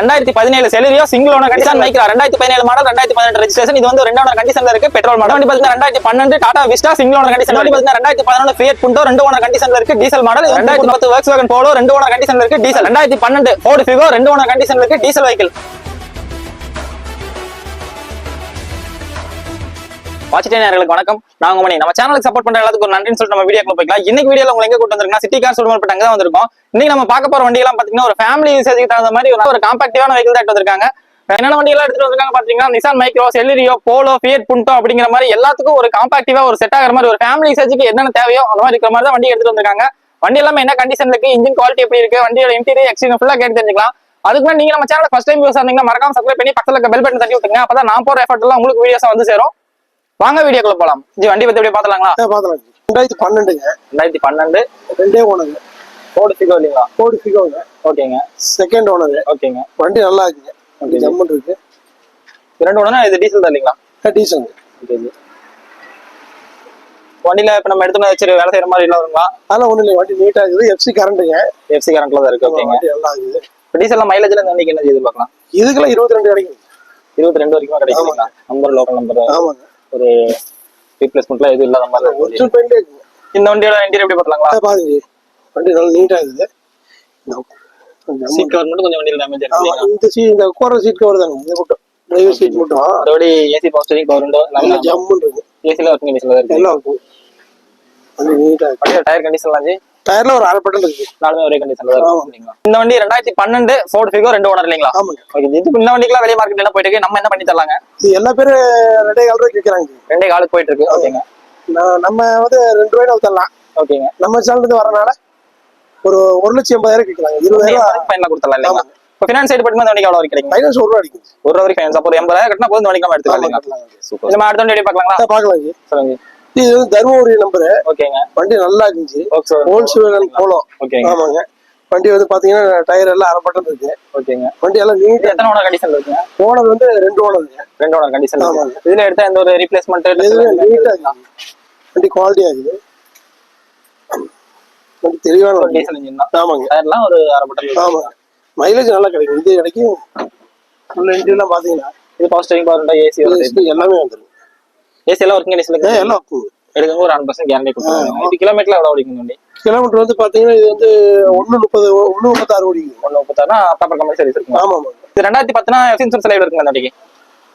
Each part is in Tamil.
ரெண்டாயிரத்தி பதினேழு Celerio single owner condition Micra ரெண்டாயிரத்தி பதினேழு மாடல் ரெண்டாயிரத்தி பதினெட்டு ரெஜிஸ்ட்ரேஷன் இது வந்து ரெண்டு ஓனர் கண்டிஷன்ல இருக்கு. பெட்ரோல் மாடல் வண்டி பாத்தீங்கன்னா ரெண்டாயிரத்தி பன்னெண்டு Tata Vista single owner condition வண்டி பாத்தீங்கன்னா ரெண்டாயிரத்தி பதினொன்று ஃபியட் புண்டோ ரெண்டு ஓனர் கண்டிஷன்ல இருக்கு. டீசல் மாடல் ரெண்டாயிரத்தி பத்து ஒர்க்ஸ் வேகன் போலோ ரெண்டு ஓனர் கண்டிஷன்ல இருக்கு. டீசல் ரெண்டாயிரத்தி பன்னெண்டு ஃபோர்டு ஃபிகோ ரெண்டு ஓனர் கண்டிஷன்ல இருக்கு. டீசல் வெஹிக்கிள் வாட்சிட்டே நேர்களுக்கு வணக்கம். நான் உங்க மணி. நம்ம சேனலுக்கு சப்போர்ட் பண்ற எல்லாத்துக்கும் ஒரு நன்றின்னு சொல்லிட்டு நம்ம வீடியோக்குள்ள போய்க்கலாம். இன்னைக்கு வீடியோல உங்களை எங்க கூட்டு வந்திருக்கா சிட்டி கார் சுடுமல்பட்டு அங்க தான் வந்திருக்கோம். இன்னைக்கு நம்ம பார்க்க போற வண்டி எல்லாம் பாத்தீங்கன்னா ஒரு ஃபேமிலி யூசேஜுக்கு தகுந்த மாதிரி ஒரு- ஒரு காம்பாக்டிவான வெஹிக்கிள் தான் எடுத்து வந்திருக்காங்க. என்னென்ன வண்டி எல்லாம் எடுத்துட்டு வந்திருக்காங்க பாத்தீங்கன்னா Nissan Micro Celerio Polo Fiat Punto அப்படிங்கிற மாதிரி எல்லாத்துக்கும் ஒரு காம்பாக்டிவா ஒரு செட் ஆகிற மாதிரி ஒரு ஃபேமிலி யூசேஜுக்கு என்னென்ன தேவையோ அந்த மாதிரி இருக்கிற மாதிரி தான் வண்டி எடுத்துட்டு வந்திருக்காங்க. வண்டி எல்லாமே என்ன கண்டிஷன் இருக்கு? இன்ஜின் குவாலிட்டி எப்படி இருக்கு? வண்டியோட இன்டீரியர் எக்ஸ்டீரியர் ஃபுல்லா கேட்டு தெரிஞ்சுக்கலாம். அதுக்கு நீங்க நம்ம சேனல் ஃபர்ஸ்ட் டைம் யூஸ் ஆனீங்கன்னா மறக்காம சப்ஸ்கிரைப் பண்ணி பக்கத்துல பெல் பட்டன் தட்டி விட்டுங்க அப்பதான் நான் போற எஃபர்ட் எல்லாம் உங்களுக்கு வீடியோஸ் வந்து சேரும். வாங்க வீடியோக்குள்ள போலாம். ஜி வண்டி பத்தி எப்படி பாத்தலாங்களா பார்த்தலாம் ரெண்டாயிரத்தி பன்னெண்டுங்க. ரெண்டாயிரத்தி பன்னெண்டு. ரெண்டே ஓனருங்க ஃபோர்டு ஃபிகோ இல்லைங்களா? ஃபோர்டு ஃபிகோங்க ஓகேங்க. செகண்ட் ஓனரு ஓகேங்க. வண்டி நல்லா இருக்குங்க. Okay. ஜம்முன் இருக்கு. இரண்டு ஒண்ணு இது டீசல் தான் இல்லைங்களா? டீசலுங்க ஓகே வண்டியில இப்ப நம்ம எடுத்து வச்சு வேலை செய்யற மாதிரி வருங்களா? அதெல்லாம் ஒண்ணும் இல்லை வண்டி நீட்டா இருக்குது. எஃப்சி கரண்ட்டுங்க எஃப்சி கரண்ட்ல தான் இருக்கு. ஓகேங்க. வண்டி நல்லா இருக்குது. இப்போ டீசல்ல மைலேஜ்ல இந்த வண்டிக்கு என்ன எதிர்பார்க்கலாம் இதுக்கெல்லாம் இருபத்தி ரெண்டு கிடைக்கும் இருபத்தி ரெண்டு வரைக்கும் கிடைக்குங்களா நம்பர் லோக்கல் நம்பர் ஆமாங்க. ஒரு ரீப்ளேஸ்மெண்ட்லாம் எதுவும் இல்லாத மாதிரி. ஒரிஜினல் பெயிண்டே இந்த வண்டியோட இன்டீரியர் எப்படி பார்க்கலாங்களா அதை பாருங்க. வண்டி நல்லா நீட்டா இருக்குது. சீட் கவர் மட்டும் கொஞ்சம் வண்டியில் டேமேஜ் இருக்கு இந்த சீட் இந்த கோர சீட் கவர் தாங்க இது மட்டும் டிரைவர் சீட் மட்டும் அதோட A C power steering power window நல்லா எல்லாமே ஜம்முன் இருக்கு ஏசில ஒர்க்கிங் கண்டிஷன்ல தான் இருக்கு. எல்லாம் இருக்கும். வண்டி நீட்டா இருக்கு. வண்டியோட டயர் கண்டிஷன்லாம் டயர்ல ஒரு அரை பட்டன் இருக்கு. நாலுமே ஒரே கண்டிஷன்ல தான் இந்த வண்டி ரெண்டாயிரத்தி பன்னெண்டு ஃபோர்ட் ஃபிகோ ரெண்டு ஓனர் இல்லைங்களா? ஆமாங்க. ஓகே இது இந்த வண்டிக்கெல்லாம் வெளியே மார்க்கெட் எல்லாம் போயிட்டு இருக்கு? நம்ம என்ன பண்ணி தரலாங்க? இது எல்லா பேரும் ரெண்டே கால் ரூபாய்க்கு விற்கிறாங்க ரெண்டே காலுக்கு போயிட்டு இருக்கு. ஓகேங்க நம்ம வந்து ரெண்டு ரூபாய் தரலாம் ஓகேங்க நம்ம சேனல் இருந்து வரனால ஒரு ஒரு லட்சம் எண்பதாயிரம் கேட்கலாங்க இருபதாயிரம் ஃபைனல் கொடுத்துடலாம் இல்லைங்களா? இப்போ ஃபினான்ஸ் சைடு பட்டு இந்த வண்டிக்கு எவ்வளோ கிடைக்கும் ஒரு ரூபா ஒரு ரூபா வரைக்கும் ஃபைனான்ஸ் அப்போ ஒரு எண்பதாயிரம் கட்டினா போதும் இந்த வண்டிக்கு நம்ம எடுத்துக்கலாம் நம்ம அடுத்த வண்டி பார்க்கலாங்களா? பார்க்கலாம். ஜி. சொல்லுங்க. இது வந்து தருமபுரி நம்பரு ஓகேங்க. வண்டி நல்லா இருந்துச்சு. ஹோல்சேல் போலோ ஓகேங்க. ஆமாங்க. வண்டி வந்து பாத்தீங்கன்னா டயர் எல்லாம் அரை இருக்கு. ஓகேங்க. வண்டி எல்லாம் நீட் எத்தனை ஓனர் கண்டிஷன் இருக்குங்க? ஓனர் வந்து ரெண்டு ஓனருங்க ரெண்டு ஓனர் கண்டிஷன் ஆமாங்க. இதுல எடுத்த எந்த ஒரு ரீப்ளேஸ்மெண்ட் எதுவுமே நீட்டா இருக்குது வண்டி குவாலிட்டியா இருக்குது. வண்டி தெளிவான வண்டி. ஆமாங்க. டயர்லாம் ஒரு அரை பட்டன் ஆமாங்க மைலேஜ் நல்லா கிடைக்கும். இது கிடைக்கும் ஃபுல் எல்லாம் பாத்தீங்கன்னா இது பவர் ஸ்டீரிங் பவர் ஏசி எல்லாமே வந்துடும் கண்டிஷன் ஏன் எல்லாம் இருக்கும் எடுக்க ஒரு ஹண்ட்ரட் பர்சன்ட் கேரண்டி கொடுத்துருவாங்க இது கிலோமீட்டர்ல எவ்வளோ ஓடிக்கும் வண்டி கிலோமீட்டர் வந்து பாத்தீங்கன்னா இது வந்து ஒண்ணு முப்பது ஒண்ணு முப்பத்தாறு ஓடிக்கும் ஒன்று முப்பத்தாறுனா ப்ராப்பர் கம்பெனி சர்வீஸ் இருக்குங்க ஆமா ஆமாங்க இது ரெண்டாயிரத்தி பத்துனா இன்சூரன்ஸ் லைவ் இருக்குங்க அந்த வண்டிக்கு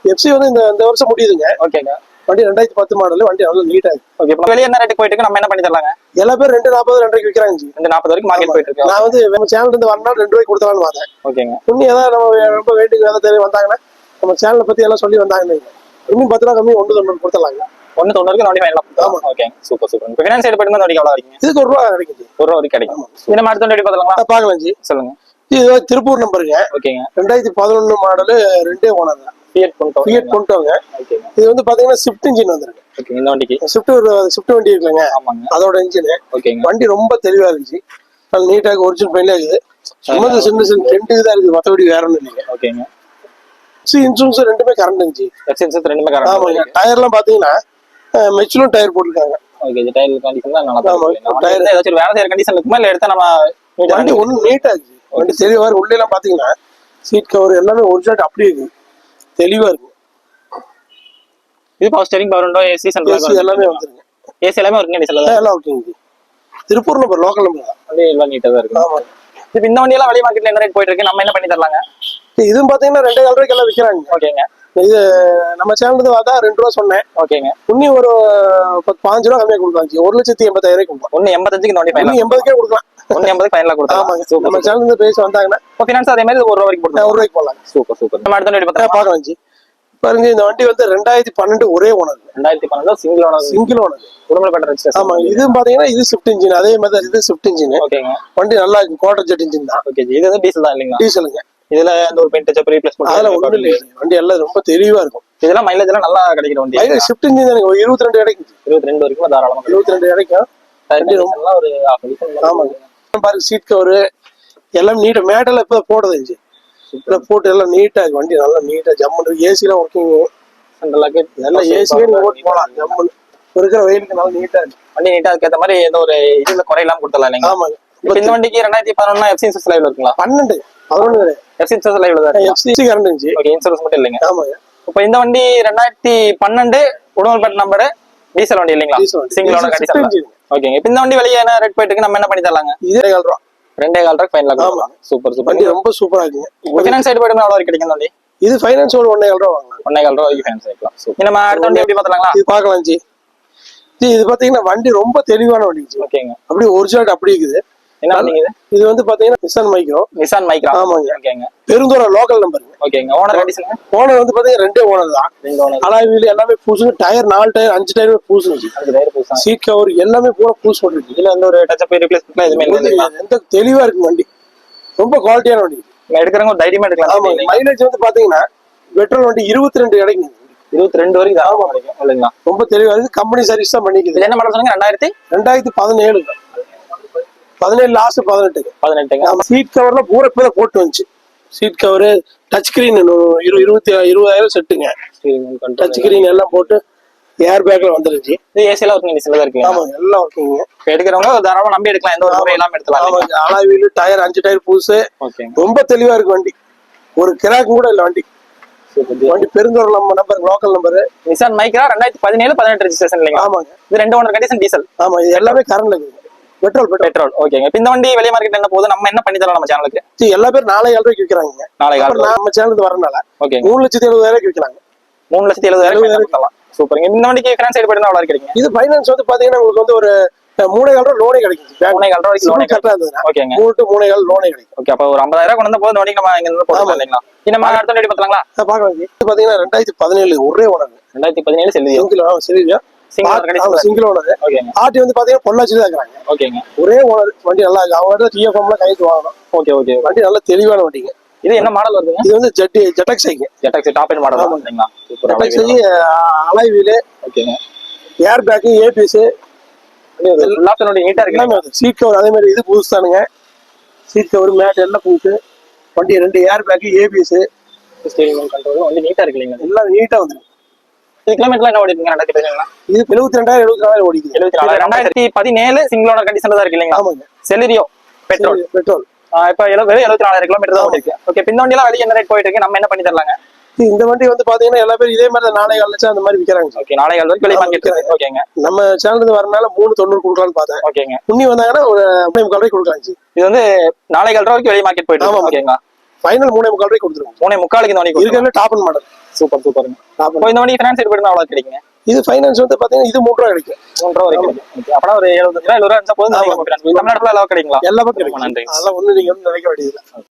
எஃப்சி வந்து இந்த இந்த வருஷம் முடியுதுங்க. ஓகேங்க வண்டி ரெண்டாயிரத்தி பத்து மாடல் வண்டி நல்லா நீட்டா இருக்கு. ஓகே இப்போ வெளியே என்ன ரேட்டு போயிட்டு நம்ம என்ன பண்ணி தரலாங்க? எல்லா பேரும் ரெண்டு நாற்பது ரெண்டரைக்கு விற்கிறாங்க. ரெண்டு நாற்பது வரைக்கும் மார்க்கெட் போயிட்டு இருக்கு நான் வந்து நம்ம சேனல் இருந்து வரணும் ரெண்டு ரூபாய்க்கு கொடுத்தலாம்னு பார்த்தேன். ஓகேங்க இன்னும் ஏதாவது நம்ம ரொம்ப வெயிட்டிங் ஏதாவது தேவை வந்தாங்கன்னா நம்ம சேனலை பத்தி எல்லாம் சொல்லி வந்தாங்கன்னு வைங்க. இன்னும் பத்து ரூபா கம்மி ஒன்று தொண்ணூறு கொடுத்துடலாங்க. ஒன்று தொண்ணூறுக்கு வண்டி ஃபைனல் ஓகே சூப்பர் சூப்பர் இப்போ ஃபினான்ஸ் சைடு போயிட்டு வண்டிக்கு எவ்வளோ வரைக்கும் இதுக்கு ஒரு ரூபா கிடைக்கும் ஜி. ஒரு ரூபா வரைக்கும் கிடைக்கும். நம்ம அடுத்த வண்டி பார்த்துலாங்களா அதை பார்க்கலாம் ஜி. சொல்லுங்க. இது திருப்பூர் நம்பருங்க. ஓகேங்க. ரெண்டாயிரத்தி பதினொன்று மாடலு ரெண்டே ஓனர் தான் ஃபியட் பண்ணிட்டோம் ஃபியட் ஓகேங்க இது வந்து பாத்தீங்கன்னா ஸ்விஃப்ட் இன்ஜின் வந்துருக்கு. ஓகே இந்த வண்டிக்கு? ஸ்விஃப்ட் ஒரு ஸ்விஃப்ட் வண்டி இருக்குல்லங்க. ஆமாங்க. அதோட இன்ஜின் ஓகேங்க வண்டி ரொம்ப தெளிவா இருந்துச்சு நல்ல நீட்டாக ஒரிஜினல் பெயின்ல இருக்குது. சும்மா சின்ன சின்ன டென்ட்டு தான் இருக்குது. மற்றபடி வேற ஒன்றும் இல்லைங்க. ஓகேங்க சி இன்சூரன்ஸ் ரெண்டுமே கரண்ட் இருந்துச்சு எக்ஸ்பென்சஸ் ரெண்டுமே ஆமாங்க கரெக்டாக டயர்லாம் பாத்தீங்கன்னா மெச்சிலும் டயர் போட்டிருக்காங்க. ஓகே இது டயர் கண்டிஷன் தான் நல்லா தான் ஆமா, இருக்கு. நம்ம tire- வந்து ஏதாச்சும் வேலை செய்யற கண்டிஷன் இருக்குமா இல்லை எடுத்தா நம்ம வண்டி ஒன்றும் நீட்டா இருக்கு. வண்டி தெளிவா இருக்கு. உள்ளே எல்லாம் பாத்தீங்கன்னா சீட் கவர் எல்லாமே ஒரிஜினல் அப்படியே இருக்கு. தெளிவா இருக்கு. இது power steering power window A C A C எல்லாமே வந்துருங்க. ஏசி எல்லாமே ஆ, தான்? எல்லாம் ஓகேங்க திருப்பூர் நம்பர் லோக்கல் நம்பர் வண்டி எல்லாம் நீட்டா தான் இருக்கு. ஆமா. இப்போ இந்த வண்டி எல்லாம் வெளி மார்க்கெட்ல என்ன ரேட் போயிட்டு இருக்கு நம்ம என்ன பண்ணி தரலாங்க? இதுவும் பாத்தீங்கன்னா ரெண்டே கால் ரூபாய்க்கு எல்லாம் விற்கிறாங்க ஓகேங்க. இது நம்ம சேனல் இருந்து பார்த்தா ரெண்டு ரூபா சொன்னேன். ஓகேங்க. இன்னும் ஒரு பத்து பாஞ்சு ரூபா கம்மியா கொடுக்கலாம். ஒரு லட்சத்தி எண்பத்தாயிரம் கொடுக்கலாம். ஒன்னு எண்பத்தஞ்சுக்கு இந்த வண்டி ஃபைனல் எண்பதுக்கே கொடுக்கலாம். ஒன்னு எண்பதுக்கு ஃபைனலா கொடுத்தாங்க ஆமாங்க. சூப்பர் நம்ம சேனல் இருந்து பேசி வந்தாங்கன்னா இப்போ ஃபினான்ஸ் அதே மாதிரி ஒரு ரூபா வரைக்கும் நான் போட்டு ஒரு ரூபாய்க்கு போடலாம் சூப்பர் சூப்பர். நம்ம அடுத்த பார்க்கலாம். பாருங்க இந்த வண்டி வந்து ரெண்டாயிரத்தி பன்னெண்டு ஒரே ஓனர். ரெண்டாயிரத்தி பன்னெண்டு single owner. Single owner. Registration ஆமா இதுவும் பாத்தீங்கன்னா இது ஸ்விஃப்ட் இன்ஜின் அதே மாதிரி இது ஸ்விஃப்ட் இன்ஜின் ஓகேங்க. வண்டி நல்லா இருக்கு குவார்டர் ஜெட் இன்ஜின் தான். ஓகே இது வந்து டீசல் தான் இல்லைங்களா? டீசலுங்க இதுல எந்த ஒரு பெயிண்ட் டச் ரீப்ளேஸ்மெண்ட் அதுல ஒண்ணும் இல்லை வண்டி எல்லாம் ரொம்ப தெளிவா இருக்கும். இதெல்லாம் மைலேஜ் எல்லாம் நல்லா கிடைக்கிற வண்டி. அதுல ஷிஃப்ட் இன்ஜின் எனக்கு இருபத்தி ரெண்டு கிடைக்கும் இருபத்தி ரெண்டு வரைக்கும் தாராளமா. இருபத்தி ரெண்டு கிடைக்கும் வண்டி ரொம்ப ஒரு ஆமாங்க. பாருங்க சீட் கவரு எல்லாம் நீட்டா மேட்டல இப்ப போடுது இருந்துச்சு இப்ப போட்டு எல்லாம் நீட்டா இருக்கு. வண்டி நல்லா நீட்டா ஜம்முன்னு ஏசி எல்லாம் ஒர்க்கிங் lock, எல்லாம் ஏசியே நீங்க ஓட்டு போலாம். ஜம்முன்னு இருக்கிற வெயிலுக்கு நல்லா நீட்டா இருக்கு. வண்டி நீட்டா அதுக்கேத்த மாதிரி எந்த ஒரு இதுல குறையெல்லாம் கொடுத்துடலாம் இல்லைங்களா? ஆமாங்க. இந்த வண்டிக்கு ரெண்டாயிரத்தி பதினொன்னா எஃப்சி லைவ்ல இருக்குங்களா? பன்னெண்டு பதினொன்று எஃப்சி இன்சூரன்ஸ் லைவ்ல தான் எஃப்சி கரண்ட் இருந்துச்சு. ஓகே இன்சூரன்ஸ் மட்டும் இல்லைங்க. ஆமாங்க. இப்போ இந்த வண்டி ரெண்டாயிரத்தி பன்னெண்டு உடம்புப்பட்ட நம்பர் டீசல் வண்டி இல்லைங்களா. Single owner. ஓகேங்க இப்போ இந்த வண்டி வெளியே என்ன ரேட் போயிட்டு நம்ம என்ன பண்ணி தரலாங்க? இதே ரூபா. ரெண்டே கால் ரூபாய் ஃபைனல் ஆமா. சூப்பர் சூப்பர் வண்டி ரொம்ப சூப்பரா இருக்குங்க. ஃபினான்ஸ் சைடு போயிட்டு எவ்வளோ வரைக்கும் கிடைக்கும் வண்டி இது ஃபைனான்ஸ் ஒரு ஒன்னே ஏழு ரூபா வாங்கலாம். ஒன்னே கால் ரூபாய் ஃபைனான்ஸ் ஆயிக்கலாம் சூப்பர் நம்ம அடுத்த வண்டி எப்படி பார்த்துலாங்களா இது பார்க்கலாம் ஜி. ஜி இது பாத்தீங்கன்னா வண்டி ரொம்ப தெளிவான வண்டி ஓகேங்க. அப்படியே ஒரிஜினல் அப்படி இருக்குது. என்ன இது வந்து பாத்தீங்கன்னா நிசான் மைக்ரோ நிசான் மைக்ரா ஆமாங்க. ஓகேங்க. பெருந்தூரம் லோக்கல் நம்பருங்க ஓகேங்க. ஓனர் கண்டிஷன் ஓனர் வந்து பாத்தீங்கன்னா ரெண்டே ஓனர் தான். ரெண்டு ஓனர் அலாய் வீல் எல்லாமே பூசுங்க டயர் நாலு டயர் அஞ்சு டயர் அதுக்கு டயர் புதுசா? சீட் கவர் எல்லாமே பூரா பூசு போட்டுருக்கு இதுல எந்த ஒரு டச் அப் ரிப்ளேஸ்மெண்ட் எதுவுமே? எந்த தெளிவா இருக்கு வண்டி. ரொம்ப குவாலிட்டியான வண்டி. எடுக்கிறவங்க ஒரு தைரியமா எடுக்கலாம். ஆமாங்க மைலேஜ் வந்து பாத்தீங்கன்னா பெட்ரோல் வண்டி இருபத்தி ரெண்டு கிடைக்குங்க. இருபத்தி ரெண்டு வரைக்கும் தாராளமா கிடைக்கும் இல்லைங்களா? ரொம்ப தெளிவா இருக்கு. கம்பெனி சர்வீஸ் தான் பண்ணிக்குது. என்ன மாடல் சொன்னீங்க? ரெண்டாயிரத்தி? ரெண்டாயிரத்தி பதினேழு பதினேழு லாஸ்ட் பதினெட்டுங்க பதினெட்டுங்க சீட் கவர்ல பூரா இப்போ போட்டு வந்துச்சு. சீட் கவர் டச் ஸ்கிரீன் இரு இருபத்தி இருபதாயிரம் செட்டுங்க டச் ஸ்கிரீன் எல்லாம் போட்டு ஏர் பேக்ல வந்துருச்சு. இது ஏசில ஒர்க்கிங் கண்டிஷன்ல தான் இருக்கு ஆமாங்க எல்லாம் இப்போ எடுக்கிறவங்க தாராளமா நம்பி எடுக்கலாம். எந்த ஒரு முறை இல்லாம ஆமாங்க அலாய் வீல் டயர் அஞ்சு டயர் புதுசு. ஓகேங்க ரொம்ப தெளிவா இருக்கு வண்டி. ஒரு கிராக் கூட இல்ல வண்டி. வண்டி பெருந்தூர் நம்ம number local number Nissan Micra ரெண்டாயிரத்தி பதினேழு பதினெட்டு ரெஜிஸ்ட்ரேஷன் இல்லைங்களா? ஆமாங்க. இது ரெண்டு ஓனர் கண்டிஷன் டீசல் ஆமா இது எல்லாமே கரண்ட்ல இருக்குது. Petrol petrol. ஓகேங்க இந்த வண்டி வெளிய மார்க்கெட் என்ன போகுது நம்ம என்ன பண்ணி தரலாம் நம்ம சேனலுக்கு எல்லா பேரும் ஏழு ரூபாய்க்கு விற்கிறாங்க கால் நம்ம சேனலுக்கு வரனால ஓகேங்க மூணு லட்சத்தி எழுபதாயிரம் விற்கிறாங்க. மூணு லட்சத்தி எழுபதாயிரம் கொடுக்கலாம் சூப்பருங்க இந்த வண்டிக்கு ஃபினான்ஸ் சைடு போயிட்டு எவ்வளவு கிடைக்குங்க இது ஃபைனான்ஸ் வந்து பாத்தீங்கன்னா உங்களுக்கு வந்து ஒரு மூணே கால் ரூபா லோனே கிடைக்கும் மூணே கால் ரூபாய்க்கு லோனே கரெக்டா இருந்ததுன்னா ஓகேங்க மூணு டு மூணே கால் லோனே கிடைக்கும் ஓகே அப்போ ஒரு ஐம்பதாயிரம் கொண்டு வந்து போது வண்டிக்கு நம்ம இங்க இருந்து போடலாம் இல்லைங்களா நம்ம அடுத்த வண்டி பார்க்கலாங்களா அஹ், பார்க்கலாம். இது பாத்தீங்கன்னா ரெண்டாயிரத்தி பதினேழு ஒரே ஓனர். ரெண்டாயிரத்தி பதினேழு சரியா சிங்கிள் ஓனர் ஆர்டி வந்து பாத்தீங்கன்னா பொள்ளாச்சி தான் இருக்கிறாங்க. ஓகேங்க. ஒரே ஓனர் வண்டி நல்லா இருக்கு. அவங்க இடத்துல டிஎஃப்எம்ல வாங்கணும். Okay okay. வண்டி நல்ல தெளிவான வண்டிங்க. இது என்ன மாடல் வருதுங்க? இது வந்து ஜெட் ஜெட்டக்ஸைங்க ஜெட்டாக்ஸி டாப் எண்ட் மாடல் சூப்பர் ஜெட்டக்ஸை அலாய் வீலு ஓகேங்க. ஏர் பேக்கு ஏபிஎஸ் நீட்டா இருக்கு சீட் கவர் அதே மாதிரி இது புதுசு தானுங்க. சீட் கவர் மேட் எல்லாம் புதுசு. வண்டி ரெண்டு airbag ABS steering control வந்து நீட்டா இருக்கு இல்லைங்களா எல்லாம் நீட்டா வந்துருக்கு. இது கிலோமீட்டர்லாம் என்ன ரெண்டாயிரத்தி பதினேழுனா இது எழுபத்தி ரெண்டாயிரம் எழுபத்தி நாலாயிரம் எழுபத்தி நாலு. ரெண்டாயிரத்தி பதினேழு சிங்கிள் ஓனர் கண்டிஷன்ல தான் இருக்கு இல்லைங்களா? ஆமாங்க. செலிரியோ பெட்ரோல் பெட்ரோல் இப்போ வெறும் எழுபத்தி நாலாயிரம் கிலோமீட்டர் தான் ஓடிருக்கு. ஓகே பிந்த வண்டியெல்லாம் வெளியே என்ன ரேட் போயிட்டு இருக்கு நம்ம என்ன பண்ணி தரலாங்க? இந்த வண்டி வந்து பாத்தீங்கன்னா எல்லா பேரும் இதே மாதிரி நாளை லட்சம் அந்த மாதிரி விற்கிறாங்க ஓகே நாளை வரைக்கும் வெளியே இருக்கு ஓகேங்க நம்ம சேனல் வரனால மூணு தொண்ணூறு கொடுக்கலாம்னு பார்த்தேன். ஓகேங்க முன்னி வந்தாங்கன்னா ஒரு முக்கால் ரூபாய்க்கு கொடுக்கலாம் இது வந்து நாளை வரைக்கும் வெளியே மார்க்கெட் போயிட்டு. ஓகேங்களா ஃபைனல் மூணே முக்கால் ரூபாய்க்கு கொடுத்துருவோம். மூணே முக்காலுக்கு இந்த வண்டி இருக்கிறதுல டாப் அண்ட் மாடல் சூப்பர் சூப்பருங்க டாப் இந்த வண்டி ஃபினான்ஸ் சைடு போயிட்டு அவ்வளோ கிடைக்குங்க? இது ஃபைனான்ஸ் வந்து பாத்தீங்கன்னா இது மூணு ரூபா கிடைக்கும். மூன்று ரூபா வரைக்கும் அப்பனா ஒரு எழுபத்தஞ்சு ரூபா எழுபது ரூபா இருந்தா போதும். தமிழ்நாட்டுல அளவு கிடைக்குங்களா? எல்லா பக்கம். கிடைக்கும். அதெல்லாம் ஒண்ணு நீங்க வந்து நினைக்க வேண்டியது